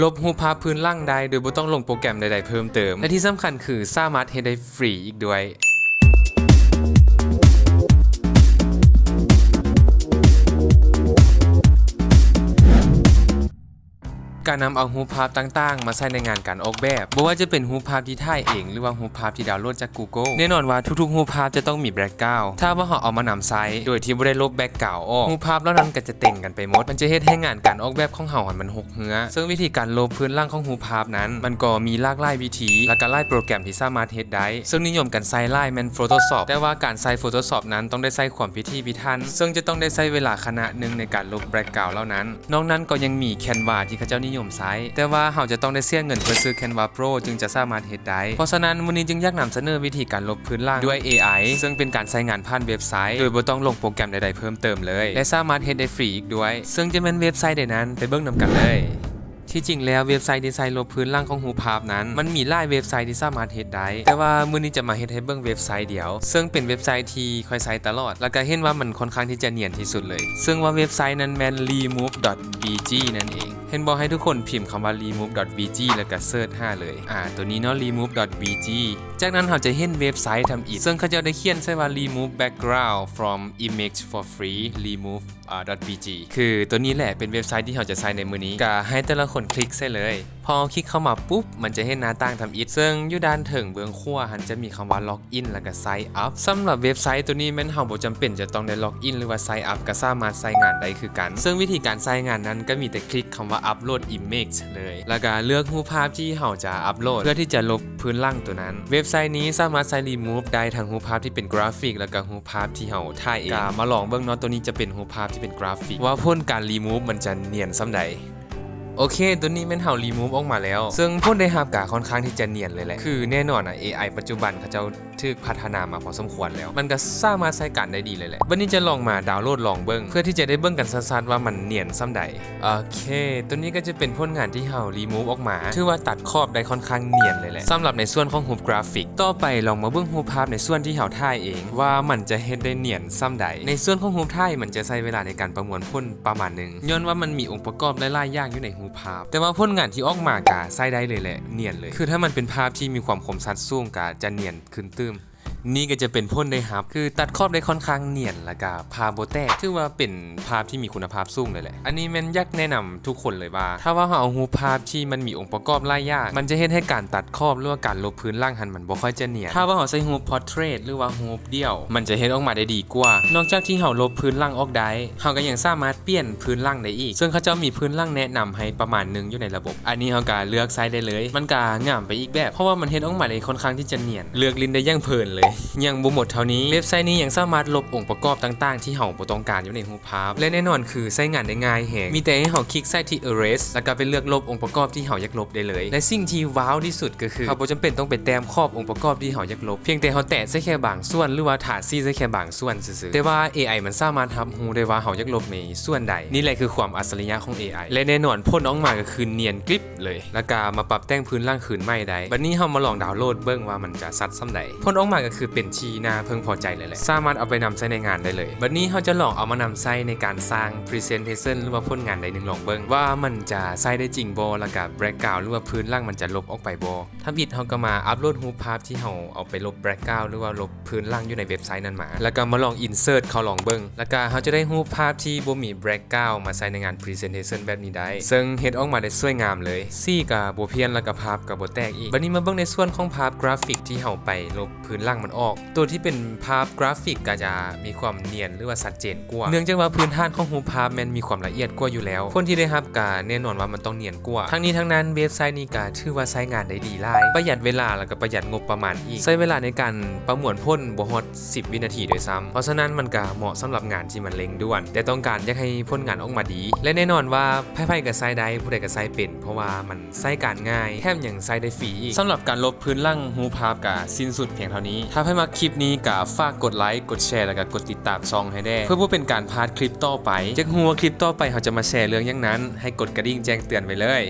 ลบรูปภาพพื้นล่างได้โดยบ่ต้องลงโปรแกรมใดๆเพิ่มเติม และที่สำคัญคือสามารถเฮ็ดได้ฟรีอีกด้วย การนำเอารูภาพต่างๆ มาใช้ในงานการออกแบบบ่ว่าจะเป็นรูภาพที่ถ่ายเอง หรือว่ารูภาพที่ดาวน์โหลดจาก Google แน่นอนว่าทุกๆรูภาพจะต้องมีแบ็กกราวด์ถ้าว่าเราเอามานำใช้โดยที่บ่ได้ลบแบ็กกราวด์ออกรูภาพเหล่านั้นก็จะเต่งกันไปหมด มันจะเฮ็ดให้งานการออกแบบของเราหันมันหกเหือ ซึ่งวิธีการลบพื้นล่างของรูภาพนั้น มันก็มีหลากหลายวิธี และก็หลายโปรแกรมที่สามารถเฮ็ดได้ซึ่งนิยมกันใช้ไล่แมน Photoshop แต่ว่าการใช้ Photoshop นั้นต้องได้ใช้ความพิถีพิถันซึ่งจะต้องได้ใช้เวลาขณะหนึ่งในการลบแบ็กกราวด์เหล่านั้น นอกนั้นก็ยังมี Canva ที่เขาเจ้านิยมใช้แต่ว่าเราจะต้องได้เสียเงินเพื่อซื้อ Canva Pro จึงจะสามารถเฮ็ดได้ เพราะฉะนั้นวันนี้จึงอยากนำเสนอวิธีการลบพื้นล่างด้วย AI ซึ่งเป็นการใช้งานผ่านเว็บไซต์ โดยบ่ต้องลงโปรแกรมใดๆเพิ่มเติมเลย และสามารถเฮ็ดได้ฟรีอีกด้วย ซึ่งจะเป็นเว็บไซต์ใดนั้นไปเบิ่งนำกันเลยที่จริงแล้วเว็บไซต์ดีไซน์ลบพื้นล่างของหูภาพนั้น มันมีหลายเว็บไซต์ที่สามารถเฮ็ดได้ แต่ว่ามื้อนี้จะมาเฮ็ดให้เบิ่งเว็บไซต์เดียว ซึ่งเป็นเว็บไซต์ที่ค่อยใช้ตลอด แล้วก็เห็นว่ามันค่อนข้างที่จะเนียนที่สุดเลย ซึ่งว่าเว็บไซต์นั้นแมน remove.bg นั่นเอง เห็นบอกให้ทุกคนพิมพ์คำว่า remove.bg แล้วก็เสิร์ชหาเลย อ่า ตัวนี้เนาะ remove.bg จากนั้นเราจะเห็นเว็บไซต์ทำอีก ซึ่งเขาจะได้เขียนใช่ว่า remove background from image for free remove อ่า .bg คือตัวนี้แหละเป็นเว็บไซต์ที่เราจะใช้ในมือนี้ก็ให้แต่ละคนคลิกใช่เลยพอคลิกเข้ามาปุ๊บ มันจะเห็นหน้าต่างทำอิฐซึ่งอยู่ด้านถึงเบื้องขั้วหันจะมีคำว่า login แล้วก็ sign up สำหรับเว็บไซต์ตัวนี้แม่นเฮาบ่จำเป็นจะต้องได้ login หรือว่า sign up ก็สามารถใช้งานได้คือกัน ซึ่งวิธีการใช้งานนั้นก็มีแต่คลิกคำว่า upload image เลย แล้วก็เลือกรูปภาพที่เฮาจะอัปโหลด เพื่อที่จะลบพื้นล่างตัวนั้น เว็บไซต์นี้สามารถใช้ remove ได้ทั้งรูปภาพที่เป็นกราฟิก แล้วก็รูปภาพที่เฮาถ่ายเองก็มาลองเบิ่งนาะตัวนี้จะเป็นรูปภาพที่เป็นกราฟิก ว่าพ่นการ remove มันจะเนียนส่ำใด โอเค ตัวนี้แม่นเห่ารีมูฟออกมาแล้ว ซึ่งพ่นได้ฮาบกาค่อนข้างที่จะเนียนเลยแหละ คือแน่นอนอะ AI ปัจจุบันเขาเจ้าทึกพัฒนามาพอสมควรแล้ว มันก็สามารถใช้การได้ดีเลยแหละวันนี้จะลองมาดาวน์โหลดลองเบิ้งเพื่อที่จะได้เบิ้งกันสั้นๆว่ามันเนียนซ้ำใดโอเค ตัวนี้ก็จะเป็นผลงานที่เฮารีมูฟออกมาถือว่าตัดขอบได้ค่อนข้างเนียนเลยแหละสำหรับในส่วนของรูปกราฟิก ต่อไปลองมาเบิ้งรูปภาพในส่วนที่เฮาถ่ายเอง ว่ามันจะเฮ็ดได้เนียนซ้ำใด ในส่วนของรูปถ่ายมันจะใช้เวลาในการประมวลผลประมาณหนึ่งย้อนว่ามันมีองค์ประกอบหลายๆอย่างอยู่ในรูปภาพ แต่ว่าผลงานที่ออกมากะใช้ได้เลยแหละเนียนเลย คือถ้ามันเป็นภาพที่มีความคมชัดสูงกะจะเนียนขึ้นตื้ม นี่ก็จะเป็นพ่นได้ครับ คือตัดขอบได้ค่อนข้างเนียนแล้วก็พาโบแตกถือว่าเป็นภาพที่มีคุณภาพสูงเลยแหละ อันนี้แมันยักแนะนำทุกคนเลยว่า ถ้าว่าเอารูภาพที่มันมีองค์ประกอบหลายอย่างมันจะเห็นให้การตัดขอบหรือว่าการลบพื้นล่างหันมันบ่ค่อยจะเนียน ถ้าว่าเราใช้รูพอร์เทรตหรือว่ารูเดี่ยว มันจะเห็นออกมาได้ดีกว่า นอกจากที่เราลบพื้นล่างออกได้เราก็ยังสามารถเปลี่ยนพื้นล่างได้อีก ซึ่งเขาจะมีพื้นล่างแนะนำให้ประมาณหนึงอยู่ในระบบ อันนี้เราก็เลือกไซส์ได้เลย มันก็งามไปอีกแบบ เพราะว่ามันเห็นออกมาได้ค่อนข้างที่จะเนียน เลือกลิ้นได้ย่างเพลินเลยยังบ่หมดเท่านี้เว็บไซต์นี้ยังสามารถลบองค์ประกอบต่างๆ ที่เราบ่ต้องการอยู่ในรูปภาพ และแน่นอนคือใช้งานได้ง่ายแฮงมีแต่ให้เราคลิกใส่ที่ erase แล้วก็ไปเลือกลบองค์ประกอบที่เราอยากลบได้เลย และสิ่งที่ว้าวที่สุดก็คือเราบ่จำเป็นต้องไปแต้มครอบองค์ประกอบที่เราอยากลบเพียงแต่เราแตะใส่แค่บางส่วนหรือว่าถาดซี่ใส่แค่บางส่วนซื่อๆแต่ว่า AI มันสามารถรับรู้ได้ว่าเราอยากลบในส่วนใด นี่แหละคือความอัจฉริยะของ AI และแน่นอนพ่นออกมาก็คือเนียนกริบเลย แล้วก็มาปรับแต่งพื้นล่างคืนไม่ได้บัดนี้เรามาลองดาวน์โหลดเบิ่งว่ามันจะสัดส่ำใดพ่นออกมาก็คือเป็นชีน้าเพิ่งพอใจเลยแหละ สามารถเอาไปนำใช้ในงานได้เลย บัดนี้เราจะลองเอามานำใช้ในการสร้าง Presentation หรือว่าผลงานใดหนึ่งลองเบิ่งว่ามันจะใช้ได้จริงบ่แล้วก็ Background หรือว่าพื้นล่างมันจะลบออกไปบ่ถ้าผิดเราก็มาอัปโหลดรูปภาพที่เราเอาไปลบ Background หรือว่าลบพื้นล่างอยู่ในเว็บไซต์นั้นมา แล้วก็มาลอง Insert เขาลองเบิ่งแล้วก็เราจะได้รูปภาพที่บ่มี Background มาใช้ในงาน Presentation แบบนี้ได้ ซึ่งเฮ็ดออกมาได้สวยงามเลยซี่กับบเพี้ยนแล้วก็ภาพกับบแตกอีกบัดนี้มาเบิ่งในส่วนของภาพกราฟิกที่เราไปลบพื้นล่างมันออก ตัวที่เป็นภาพกราฟิกก็จะมีความเนียนหรือว่าชัดเจนกว่า เนื่องจากว่าพื้นฐานของรูปภาพมันมีความละเอียดกว่าอยู่แล้ว คนที่ได้รับก็แน่นอนว่ามันต้องเนียนกว่า ทั้งนี้ทั้งนั้นเว็บไซต์นี้ก็ถือว่าใช้งานได้ดีหลาย ประหยัดเวลาแล้วก็ประหยัดงบประมาณอีก ใช้เวลาในการประมวลพ่นบ่ฮอด10 วินาทีโดวยซ้ำเพราะฉะนั้นมันก็เหมาะสำหรับงานที่มันเร่งด่วน แต่ต้องการอยากให้พ่นงานออกมาดี และแน่นอนว่าไพ่ๆกับไซได้ผู้ใดก็ไซเป็น เพราะว่ามันไซการง่ายแถมยังไซได้ฟรีอีกสำหรับการลบพื้นล่างรูปภาพก็สิ้นสุดเพียงเท่านี้ถ้าให้มาคลิปนี้ก็ฝากกดไลค์กดแชร์แล้วก็กดติดตามช่องให้ได้เพื่อบ่เป็นการพาดคลิปต่อไปจากหัวคลิปต่อไปเขาจะมาแชร์เรื่องอย่างนั้น ให้กดกระดิ่งแจ้งเตือนไปเลย